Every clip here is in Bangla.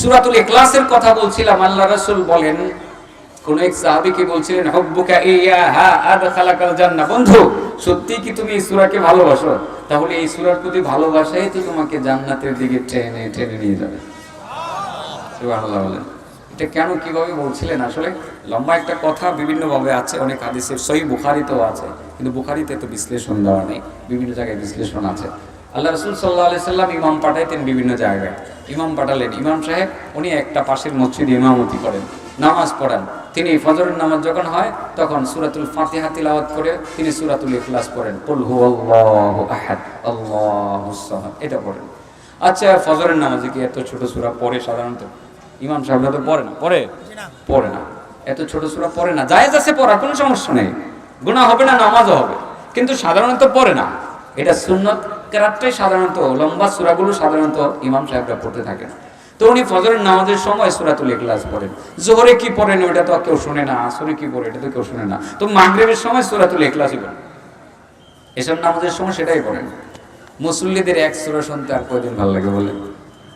সুরাতুল ইখলাসের কথা বলছিলাম, আল্লাহ রাসূল বলেন, কোন এক সাহাবীকে বলছিলেন, হুব্বুকা ইয়া হা আদখালাকাল জান্নাহ। বন্ধু, সত্যি কি তুমি এই সূরাকে ভালোবাসো? তাহলে এই সূরার প্রতি ভালোবাসাই তো তোমাকে জান্নাতের দিকে টেনে টেনে নিয়ে যাবে। সুবহানাল্লাহ বলেন। এটা কেন, কীভাবে বলছিলেন? আসলে লম্বা একটা কথা বিভিন্ন ভাবে আছে, অনেক হাদিসের সহি বুখারিতেও আছে, কিন্তু বুখারিতে তো বিশ্লেষণ দেওয়া নেই, বিভিন্ন জায়গায় বিশ্লেষণ আছে। আল্লাহ রসুল সাল্লাহ আলি সাল্লাম ইমাম পাঠাইতেন বিভিন্ন জায়গায়। ইমাম পাঠালেন ইমাম সাহেব উনি একটা পাশের মসজিদে ইমামতি করেন নামাজ পড়ান। তিনি ফজরের নামাজ যখন হয় তখন সুরাতুল ফাতিহা তিলাওয়াত করে তিনি সুরাতুল ইখলাস পড়েন। কুল হুয়াল্লাহু আহাদ আল্লাহুস সামাদ এটা পড়েন। আচ্ছা ফজরের নামাজে কি এত ছোট সূরা পড়ে সাধারণত? ইমাম সাহেবরা তো পড়ে না। পড়ে? পড়ে না। এত ছোট সূরা পড়ে না। জায়েজ আছে পড়া কোনো সমস্যা নেই। গুনাহ হবে না নামাজও হবে। কিন্তু সাধারণত পড়ে না। এটা সুন্নত কেরাতটাই সাধারণত, লম্বা সূরাগুলো সাধারণত ইমাম সাহেবরা পড়তে থাকেন। তো উনি ফজরের নামাজের সময় সূরাতুল ইখলাস পড়েন। জোহরে কি পড়েন ওটা তো কেউ শুনে না, আসরে কি পড়ে এটা তো কেউ শুনে না। তো মাগরিবের সময় সূরাতুল ইখলাসই পড়েন। এসব নামাজের সময় সেটাই পড়েন। মুসল্লিদের এক সূরা শুনতে আর কয়দিন ভালো লাগে বলে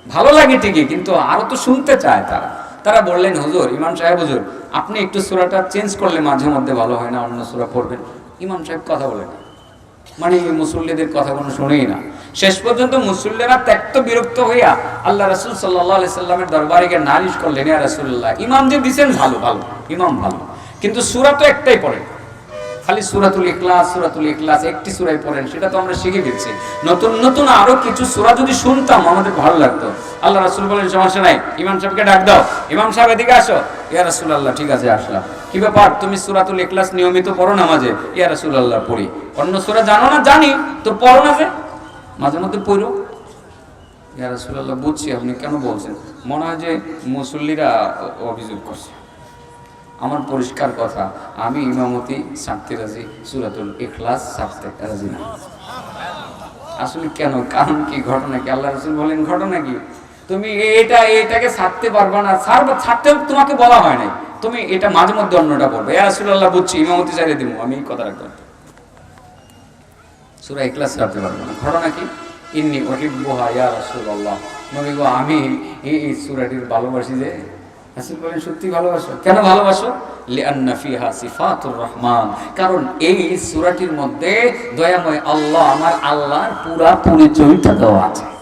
ভালো লাগে ঠিকই, কিন্তু আরও তো শুনতে চায় তারা। তারা বললেন, হুজুর, ইমাম সাহেব, হুজুর, আপনি একটু সূরাটা চেঞ্জ করলে মাঝে মধ্যে ভালো হয় না, অন্য সূরা পড়বেন? ইমাম সাহেব কথা বলেন। মানে মুসল্লিদের কথা কোনো শুনেই না। শেষ পর্যন্ত মুসল্লিরা ত্যক্ত বিরক্ত হইয়া আল্লাহ রাসূল আলাইহি সাল্লামের দরবারে গিয়ে নালিশ করলেন, ইয়া রাসূলুল্লাহ, ইমাম যে দিবেন ভালো ভালো, ইমাম ভালো। কিন্তু সুরা তো একটাই পড়ে। খালি সুরাতুল ইখলাস সুরাতুল ইখলাস, একটি সূরাই পড়েন, সেটা তো আমরা শিখে গেছি নতুন নতুন আরও কিছু সুরা যদি শুনতাম, আমাদের ভালো লাগতো। আল্লাহ রাসূল বলেন সমস্যা নাই ইমাম সাহেবকে ডাক দাও। ইমাম সাহেব এদিকে আসো। ইয়া রাসূলুল্লাহ, ঠিক আছে, আসলাম। কি ব্যাপার? তুমি সুরাতুল ইখলাস নিয়মিত পড়ো নামাজে? ইয়া রাসূলুল্লাহ, পড়ি। অন্য সূরা জানো না? জানি, তো পড়ো না যে। মাঝে মধ্যে পড়ো। ইয়া রাসূলুল্লাহ, বুঝছি আপনি কেন বলছেন? মনে হয় যে মুসল্লিরা অভিযোগ করছে। আমার পরিষ্কার কথা, আমি ইমামতি ছাড়তে রাজি, সুরাতুল ইখলাস ছাড়তে রাজি না। আসলে কেন? কারণ কি? ঘটনা কি? আল্লাহ রসুল বলেন, ঘটনা কি? তুমি এটা, এটাকে ছাড়তে পারবে না। ছাড়বে, ছাড়তে তোমাকে বলা হয় নাই। তুমি এটা মাঝে মধ্যে অন্যটা পড়বে। ইয়া রাসূলুল্লাহ, বুঝছি, ইমামতি চাইলে দিব। আমি কথা রাখব সূরা ইখলাস ছাড়তে পারব না। ঘটনা কি? ইন্নি ইয়া নবী আমি এই সূরাটির ভালোবাসি যে। রাসূল বলেন সত্যি ভালোবাসো। কেন ভালোবাসো? রহমান। কারণ এই সুরাটির মধ্যে দয়াময় আল্লাহ, আমার আল্লাহর পুরা পরিচয়টা দেওয়া আছে।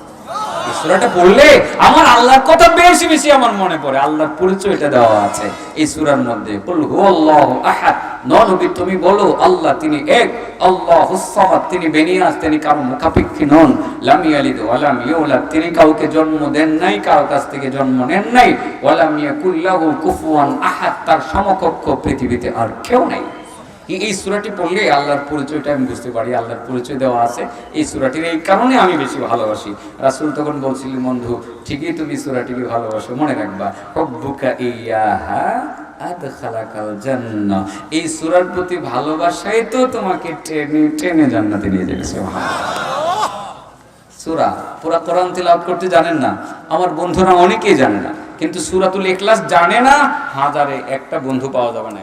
সূরাটা পড়লে আমার আল্লাহর কথা বেশি বেশি আমার মনে পড়ে। আল্লাহর পরিচয়টা দেওয়া আছে এই সূরার মধ্যে। আহাদ। নবী, তুমি বলো, আল্লাহ তিনি এক। আল্লাহুস সামাদ, তিনি বেনিয়াস তিনি কারও মুখাপেক্ষী নন। লাম ইয়ালিদ ওয়া লাম ইউলাদ, তিনি কাউকে জন্ম দেন নাই, কারও কাছ থেকে জন্ম নেন নাই। ওয়া লাম ইয়াকুল কুফুয়ান আহাদ, তার সমকক্ষ পৃথিবীতে আর কেউ নাই। এই সূরাটি পড়লে আল্লাহর পরিচয়টা আমি বুঝতে পারি, আল্লাহর পরিচয় দেওয়া আছে। এই সূরাটির এই কারণে আমি বেশি ভালোবাসি। রাসূল তখন বলছিলেন, বন্ধু, ঠিকই তুমি সূরাটিকে ভালোবাসো, মনে রাখবা। হব্বুকা ইয়াহা এই সূরার প্রতি ভালোবাসাই তো তোমাকে ট্রেনে ট্রেনে জান্নাতে নিয়ে যাবে সূরা, পুরা কোরআন তেলাওয়াত করতে জানেন না? আমার বন্ধুরা অনেকেই জানে না। কিন্তু সূরাতুল ইখলাস জানে না, হাজারে একটা বন্ধু পাওয়া যাবে না।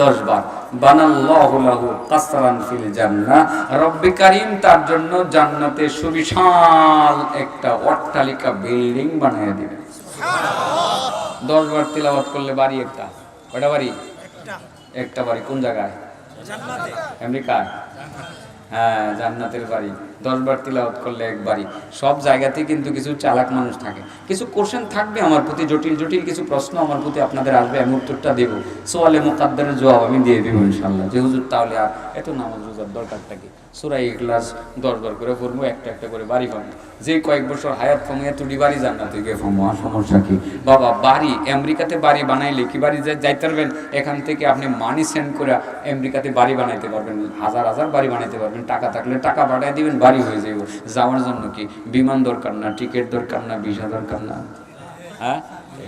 দশ বার। বানাল্লাহু লাহু কাসরান ফিল জান্নাহ। রব্বে কারীম তার জন্য জান্নাতে সুবিশাল একটা অট্টালিকা বিল্ডিং বানিয়ে দিবেন দশ বার তেলাওয়াত করলে বাড়ি একটা? কয়টা বাড়ি? একটা। বাড়ি কোন জায়গায়? আমেরিকায়? হ্যাঁ জান্নাতের বাড়ি। দশ বার তিলাওয়াত করলে একবারই। সব জায়গাতেই কিন্তু কিছু চালাক মানুষ থাকে। কিছু কোশ্চেন থাকবে আমার প্রতি, জটিল জটিল কিছু প্রশ্ন আমার প্রতি আপনাদের আসবে, আমি উত্তরটা দেবো। সোয়ালে মোকাদ্দারের জবাব আমি দিয়ে দেবো ইনশাল্লাহ যে হুজুর তাহলে আর এত নামাজ রোজার দরকারটা কি? সুরাই ক্লাস দশ বার করে পড়ব একটা একটা করে বাড়ি পাবো যে কয়েক বছর হায়াত ফমে এতটি বাড়ি জান্নাতে গিয়ে ফমো আর সমস্যা কি? বাবা বাড়ি আমেরিকাতে বাড়ি বানাইলে কি বাড়ি যা- যাইতে পারবেন? এখান থেকে আপনি মানি সেন্ড করে আমেরিকাতে বাড়ি বানাইতে পারবেন হাজার হাজার বাড়ি বানাইতে পারবেন। টাকা থাকলে টাকা পাঠাই দিবেন বাড়ি হয়ে যাবে যাওয়ার জন্য কি বিমান দরকার না টিকিট দরকার না ভিসা দরকার না? হ্যাঁ?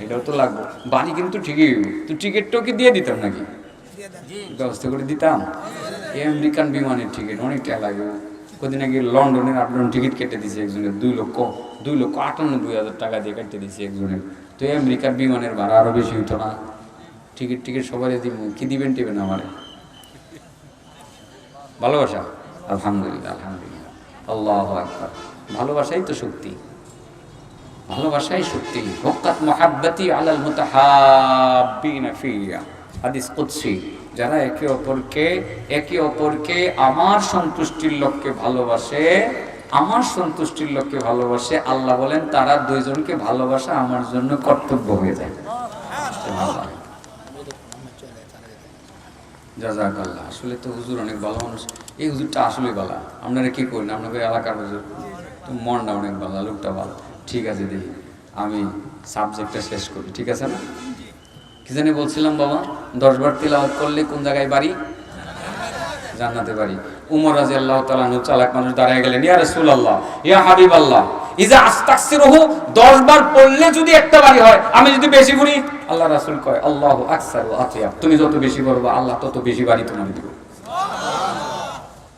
এটাও তো লাগবে। বাড়ি কিন্তু ঠিকই। তো টিকিটটাও কি দিয়ে দিতাম নাকি? ব্যবস্থা করে দিতাম? আমেরিকান বিমানের টিকিট অনেক টাকা লাগে। কদিন আগে লন্ডনের আপডাউন টিকিট কেটে দিয়েছে একজনের দুই লক্ষ দুই লক্ষ আটানব্বই হাজার টাকা দিয়ে কেটে দিয়েছে একজনের তো আমেরিকার বিমানের ভাড়া আরও বেশি হতো না। টিকিট টিকিট সবাই দিব কি দিবেন টিবেন আমারে? ভালোবাসা? আলহামদুলিল্লাহ আলহামদুলিল্লাহ। আল্লাহ আকবার। ভালোবাসাই তো শক্তি। ভালোবাসাই শক্তি। হকাত মহাব্বতি আলাল মুতাহাব্বিনা ফিয়া হাদিস কুদসি। যারা একে অপরকে একে অপরকে আমার সন্তুষ্টির লক্ষ্যে ভালোবাসে, আমার সন্তুষ্টির লক্ষ্যে ভালোবাসে, আল্লাহ বলেন তারা দুইজনকে ভালোবাসা আমার জন্য কর্তব্য হয়ে যায়। সুবহানাল্লাহ। জাজাকাল্লাহ আসলে তো হুজুর অনেক ভালো মানুষ। এই হুজুরটা আসলে ভালো। আপনারা কি করেন? আপনাদের এলাকার হুজুর। মনটা অনেক ভালো, লোকটা ভালো। ঠিক আছে, দেখি। আমি সাবজেক্টটা শেষ করি, ঠিক আছে না? কি জানি বলছিলাম, বাবা, দশবার তেলাওয়াত করলে কোন জায়গায় বাড়ি? জান্নাতে বাড়ি। উমর রাজি আল্লাহ তালানু চালাক মানুষ দাঁড়ায় গেলেন, ইয়া রসুল আল্লাহ ইয়া হাবিব আল্লাহ ইজা আস্তাকসিরহু দশ বার পড়লে যদি একটা বাড়ি হয়, আমি যদি বেশি পড়ি? আল্লাহ রাসূল কয়, আল্লাহ আকসার আতিয়া তুমি যত বেশি পড়বা, আল্লাহ তত বেশি বাড়ি তোমার দিব।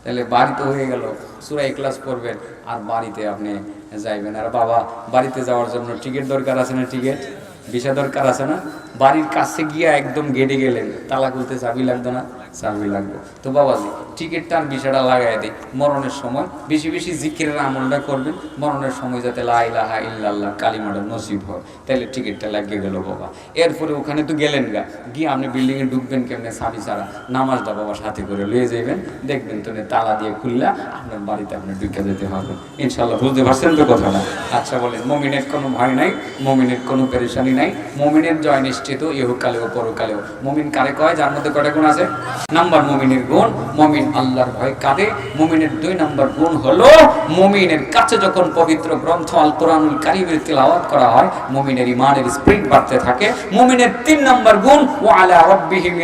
তাহলে বাড়িতে হয়ে গেল, সুরা ক্লাস পড়বেন, আর বাড়িতে আপনি যাইবেন। আর বাবা, বাড়িতে যাওয়ার জন্য টিকিট দরকার আছে না টিকিট? ভিসা দরকার আছে না? বাড়ির কাছে গিয়ে একদম গেটে গেলেন, তালা খুলতে চাবি লাগতো না? চাবি লাগবে। তো বাবাজি টিকিটটা আর ভিসাটা লাগাই দিই। মরণের সময় বেশি বেশি জিকিরের আমলটা করবেন। মরণের সময় যাতে লাইলাহা ইল্লাল্লাহ কালিমাটা নসিব হয়। তাহলে টিকিটটা লাগিয়ে গেল বাবা। এরপরে ওখানে তো গেলেন গা। গিয়ে আপনি বিল্ডিংয়ে ঢুকবেন কেমনে? স্বামী ছাড়া নামাজটা বাবা সাথে করে লয়ে যাইবেন। দেখবেন তো তালা দিয়ে খুললা আপনার বাড়িতে আপনি ঢুকে যেতে হবে। ইনশাল্লাহ বুঝতে পারছেন তো কথাটা? আচ্ছা বলেন, মমিনের কোনো ভয় নাই? মমিনের কোনো পেরেশানি নাই? মমিনের জয় নিশ্চিত ইহকালেও পরকালেও। মমিন কারে কয়? যার মধ্যে কয়টা গুণ আছে? নাম্বার মমিনের গুণ, মমিন আল্লাহর ভয় কাঁদে। মমিনের দুই নাম্বার গুণ হলো, মমিনের কাছে যখন পবিত্র গ্রন্থ আল কোরআনুল কারিমের তেলাওয়াত করা হয়, মমিনের ইমানের স্প্রিট বাড়তে থাকে। মমিনের তিন নাম্বার গুণ ও আলা রব্বিহিম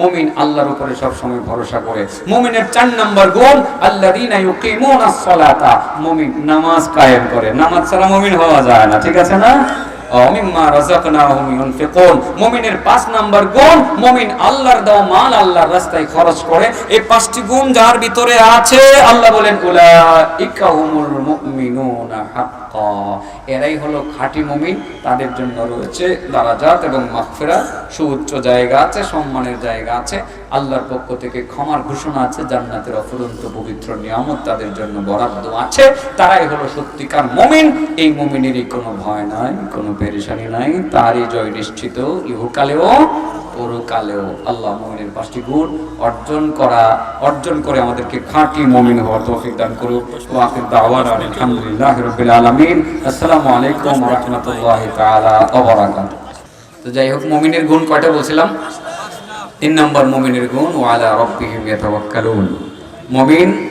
মমিন আল্লাহর উপরে সব সময় ভরসা করে। মমিনের চার নাম্বার গুণ, আল্লাযীনা ইউকিমুনাস সালাতা। মমিন নামাজ কায়েম করে। নামাজ ছাড়া মমিন হওয়া যায় না, ঠিক আছে না? মুমিনের পাঁচ নাম্বার গুণ, মুমিন আল্লাহর দাও মাল আল্লাহর রাস্তায় খরচ করে। এই পাঁচটি গুণ যার ভিতরে আছে, আল্লাহ বলেন, উলাইকা হুমুল মুমিনুনা হাক্কা। এরাই হলো খাঁটি মুমিন, তাদের জন্য রয়েছে দারাজাত এবং মাগফিরাত। সুউচ্চ জায়গা আছে, সম্মানের জায়গা আছে, আল্লাহর পক্ষ থেকে ক্ষমার ঘোষণা আছে, জান্নাতের অফুরন্ত পবিত্র নিয়ামত তাদের জন্য বরাদ্দ আছে। তারাই হলো সত্যিকার মুমিন। এই মমিনেরই কোনো ভয় নাই, কোনো পেরেশানি নাই, তারই জয় নিশ্চিত ইহকালেও, পরকালেও। আল্লাহ মুমিনের পাঁচটি গুণ অর্জন করা, অর্জন করে আমাদেরকে খাঁটি মমিন হওয়ার তৌফিক দান করুক। ওয়া আসসালামু আলাইকুম রাহমাতুল্লাহি তাআলা ওয়া বারাকাতুহু। তো যাই হোক, মুমিনের গুণ কয়টা বলছিলাম? তিন নম্বর, মুমিনের গুণ ও আলা রব্বিহিম ইয়াতাওয়াক্কালুন। মুমিন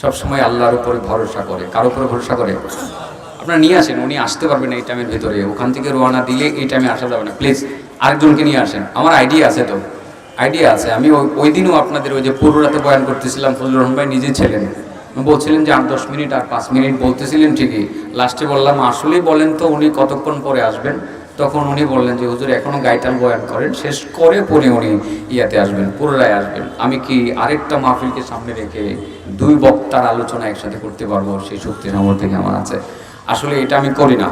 সবসময় আল্লাহর উপরে ভরসা করে। কার উপরে ভরসা করে? আপনারা নিয়ে আসেন, উনি আসতে পারবেন এই টাইমের ভিতরে। ওখান থেকে রওনা দিলে এই টাইমে আসা যাবে না। প্লিজ, আরেকজনকে নিয়ে আসেন। আমার আইডিয়া আছে তো। আইডিয়া আছে। আমি ওই- দিনও আপনাদের ওই যে পুরো রাতে বয়ান করতেছিলাম, ফজলুর রহমান ভাই নিজে ছিলেন। বলছিলেন যে আট, দশ মিনিট আর পাঁচ মিনিট বলতেছিলেন ঠিকই। লাস্টে বললাম, আসলেই বলেন তো উনি কতক্ষণ পরে আসবেন? তখন উনি বললেন যে, হুজুর এখনও গাইটাল বয়ান করেন। শেষ করে পরে উনি ইয়াতে আসবেন, পুনরায় আসবেন। আমি কি আরেকটা মাহফিলকে সামনে রেখে দুই বক্তার আলোচনা একসাথে করতে পারব? সেই শক্তি সামর্থ্য থেকে আমার আছে। আসলে এটা আমি করি না।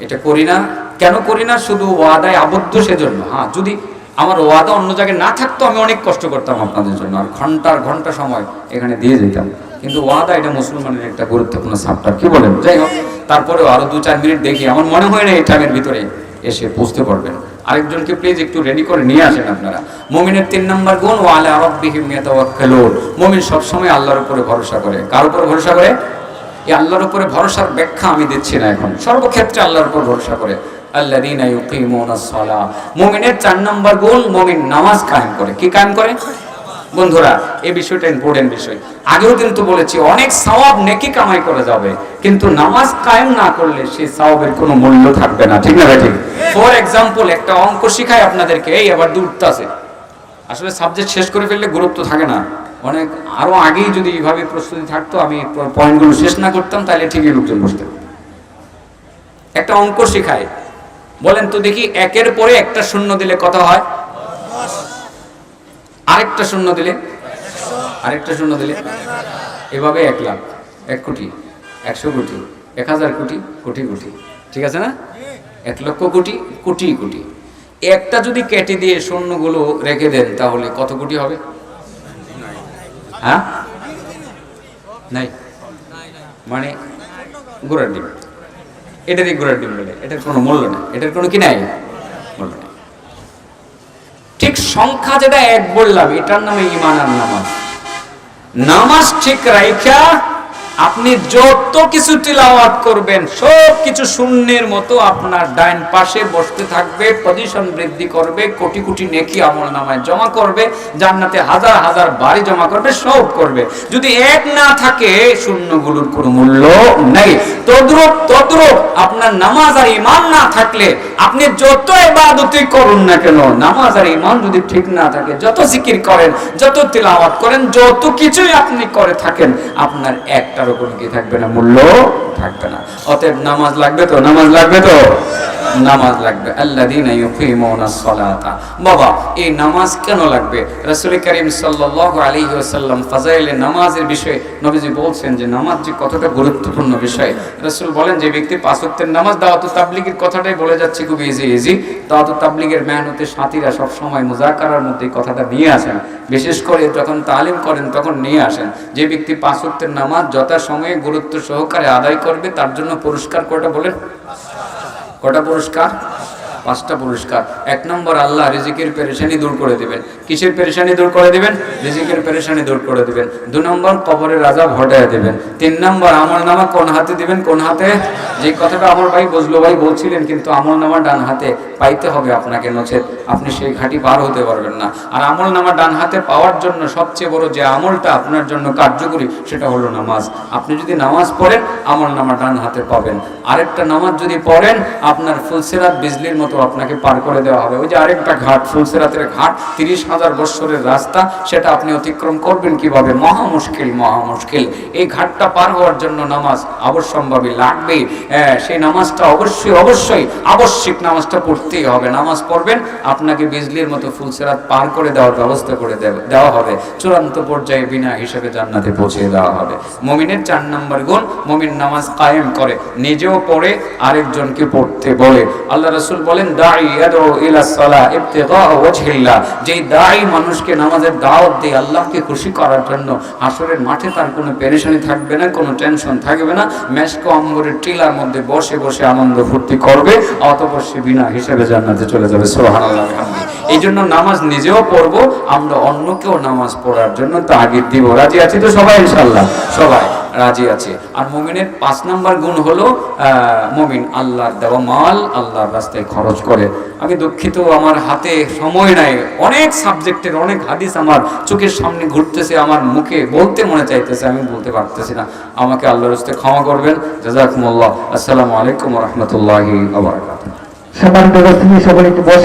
এটা করি না। কেন করি না? শুধু ওয়াদায় আবদ্ধ সেজন্য। হ্যাঁ যদি আমার ওয়াদা অন্য জায়গায় না থাকতো, আমি অনেক কষ্ট করতাম আপনাদের জন্য। আর ঘণ্টার ঘণ্টা সময় এখানে দিয়ে যেতাম। কিন্তু ওয়াদা এটা মুসলমানের একটা গুরুত্বপূর্ণ সাপ্টার কি বলেন? যাই হোক, তারপরেও আরও দু চার মিনিট দেখি। আমার মনে হয় না এই টাইমের ভিতরে এসে বুঝতে পারবেন। আরেকজনকে প্লিজ একটু রেডি করে নিয়ে আসেন আপনারা। মমিনের তিন নম্বর গুণ ও আলা রব্বিহিম ইয়াতাওয়াক্কালুন। মমিন সবসময় আল্লাহর উপরে ভরসা করে। কার উপরে ভরসা করে? এই আল্লাহর উপরে ভরসার ব্যাখ্যা আমি দিচ্ছি না এখন। সর্বক্ষেত্রে আল্লাহর উপর ভরসা করে। আল্লাযীনা ইউকিমুনাস মুমিনের চার নম্বর গুণ, মমিন নামাজ কায়েম করে। কি কায়েম করে? বন্ধুরা এই বিষয়টা ইম্পর্টেন্ট বিষয়। আগেও কিন্তু বলেছি, অনেক সওয়াব নেকি কামাই করা যাবে, কিন্তু নামাজ কায়েম না করলে সেই সওয়াবের কোনো মূল্য থাকবে না, ঠিক না ঠিক? ফর এক্সাম্পল একটা অঙ্ক শিখাই আপনাদেরকে, এই আবার দূরত্ব আছে। আসলে সাবজেক্ট শেষ করে ফেললে গুরুত্ব থাকে না। অনেক, আরও আগেই যদি এইভাবে প্রস্তুতি থাকতো, আমি পয়েন্টগুলো শেষ না করতাম, তাহলে ঠিকই লোকজন বসতে। একটা অঙ্ক শেখায়। বলেন তো দেখি, একের পরে একটা শূন্য দিলে কত হয়? আরেকটা শূন্য দিলে? আরেকটা শূন্য দিলে? এভাবে এক লাখ, এক কোটি, একশো কোটি, এক হাজার কোটি কোটি কোটি, ঠিক আছে না? এক লক্ষ কোটি কোটি কোটি। একটা যদি কেটে দিয়ে শূন্যগুলো রেখে দেন, তাহলে কত কোটি হবে? হ্যাঁ? নাই। মানে গোড়ার ডিম। এটারই গোড়ার ডিম বলে। এটার কোনো মূল্য নেই। এটার কোনো কি নাই? মূল্য নেই। ঠিক সংখ্যা যেটা এক বললাম এটার নামে ইমান আর নামাজ। নামাজ ঠিক রাইখা আপনি যত কিছু তিলাওয়াত করবেন, সব কিছু শূন্যের মতো আপনার ডাইন পাশে বসতে থাকবে পজিশন বৃদ্ধি করবে, কোটি কোটি নেকি আমল নামায় জমা করবে, জান্নাতে হাজার হাজার বাড়ি জমা করবে, সব করবে। যদি এক না থাকে, শূন্যগুলোর কোনো মূল্য নেই। তদ্রুপ তদ্রুপ আপনার নামাজ আর ইমান না থাকলে, আপনি যত ইবাদতই করুন না কেন, নামাজ আর ইমান যদি ঠিক না থাকে, যত জিকির করেন, যত তিলাওয়াত করেন, যত কিছুই আপনি করে থাকেন, আপনার কোনো কি থাকবে না, মূল্য থাকবে না। অতএব নামাজ লাগবে তো? নামাজ লাগবে তো? নামাজ লাগবে। বাবা, এই নামাজ কেন লাগবে? রাসূল করিম ওয়াসাল্লাম ফাজাইলে নামাজের বিষয়ে নবীজি বলছেন যে, নামাজ যে কতটা গুরুত্বপূর্ণ বিষয়। রাসূল বলেন, যে ব্যক্তি পাঁচ ওয়াক্তের নামাজ, দাওয়াত তাবলীগের কথাটাই বলে যাচ্ছে খুব ইজি ইজি দাওয়াত তাবলীগের মেহনতের সাথীরা সব সময় মুজাকারার মধ্যে কথাটা নিয়ে আসেন। বিশেষ করে যখন তালিম করেন, তখন নিয়ে আসেন। যে ব্যক্তি পাঁচ ওয়াক্তের নামাজ যথাসময়ে গুরুত্ব সহকারে আদায় করবে তার জন্য পুরস্কার কটা বলেন? কটা পুরস্কার? পাঁচটা পুরস্কার। এক নম্বর আল্লাহ রিজিকের পেরেশানি দূর করে দিবেন। কিসের পেরেশানি দূর করে দিবেন? রিজিকের পেরেশানি দূর করে দিবেন। দু নম্বর, কবরের রাজা হটায় দিবেন। তিন নম্বর, আমল নামা কোন হাতে দিবেন, কোন হাতে? যে কথাটা আমার ভাই বজলু ভাই বলছিলেন, কিন্তু আমল নামা ডান হাতে পাইতে হবে আপনাকে নচেত। আপনি সেই ঘাটি পার হতে পারবেন না। আর আমল নামা ডান হাতে পাওয়ার জন্য সবচেয়ে বড় যে আমলটা আপনার জন্য কার্যকরী, সেটা হলো নামাজ। আপনি যদি নামাজ পড়েন, আমল নামা ডান হাতে পাবেন। আরেকটা নামাজ যদি পড়েন, আপনার ফুলসেরাত বিজলির মতো আপনাকে পার করে দেওয়া হবে। ওই যে আরেকটা ঘাট ফুলসেরাতের ঘাট তিরিশ হাজার বৎসরের রাস্তা সেটা আপনি অতিক্রম করবেন কীভাবে? মহা মুশকিল মহা মুশকিল। এই ঘাটটা পার হওয়ার জন্য নামাজ অবশ্যম্ভাবী লাগবেই। হ্যাঁ, সেই নামাজটা অবশ্যই অবশ্যই আবশ্যিক নামাজটা পড়তেই হবে। নামাজ পড়বেন আপনাকে বিজলির মতো ফুলসেরাত পার করে দেওয়ার ব্যবস্থা করে দেওয়া হবে। চূড়ান্ত পর্যায়ে বিনা হিসেবে জান্নাতে পৌঁছে দেওয়া হবে। মমিনের চার নম্বর গুণ মমিন নামাজ কায়েম করে নিজেও পড়ে আরেকজনকে পড়তে বলে। আল্লাহ রাসূল বলেন, দাঈ ইয়াদউ ইলা সালাহ ইবতিগা ওয়াজহিল্লাহ। যেই দাঈ মানুষকে নামাজের দাওয়াত দেয় আল্লাহকে খুশি করার জন্য হাসরের মাঠে তার কোনো পেরেশানি থাকবে না, কোনো টেনশন থাকবে না। মেশকো অম্বরের টিলার মধ্যে বসে বসে আনন্দ ফুর্তি করবে, অতঃপর সে বিনা হিসেবে জান্নাতে চলে যাবে। সুবহানাল্লাহ এই জন্য নামাজ নিজেও পড়ব, আমরা অন্যকেও নামাজ পড়ার জন্য তাগিদ দিব। রাজি আছি তো সবাই, ইনশাআল্লাহ? সবাই। রাজি আছে। আর মুমিনের পাঁচ নাম্বার গুণ হলো মুমিন আল্লাহর দেওয়া মাল, আল্লাহর রাস্তায় খরচ করে। আমি দুঃখিত, আমার হাতে সময় নাই। অনেক সাবজেক্টের অনেক হাদিস আমার চোখের সামনে ঘুরতেছে, আমার মুখে বলতে মনে চাইতেছে, আমি বলতে পারতেছি না। আমাকে আল্লাহর রাস্তায় ক্ষমা করবেন। জাজাকুমুল্লাহ। আসসালামু আলাইকুম রহমতুল্লাহি সবাই একটু বসে।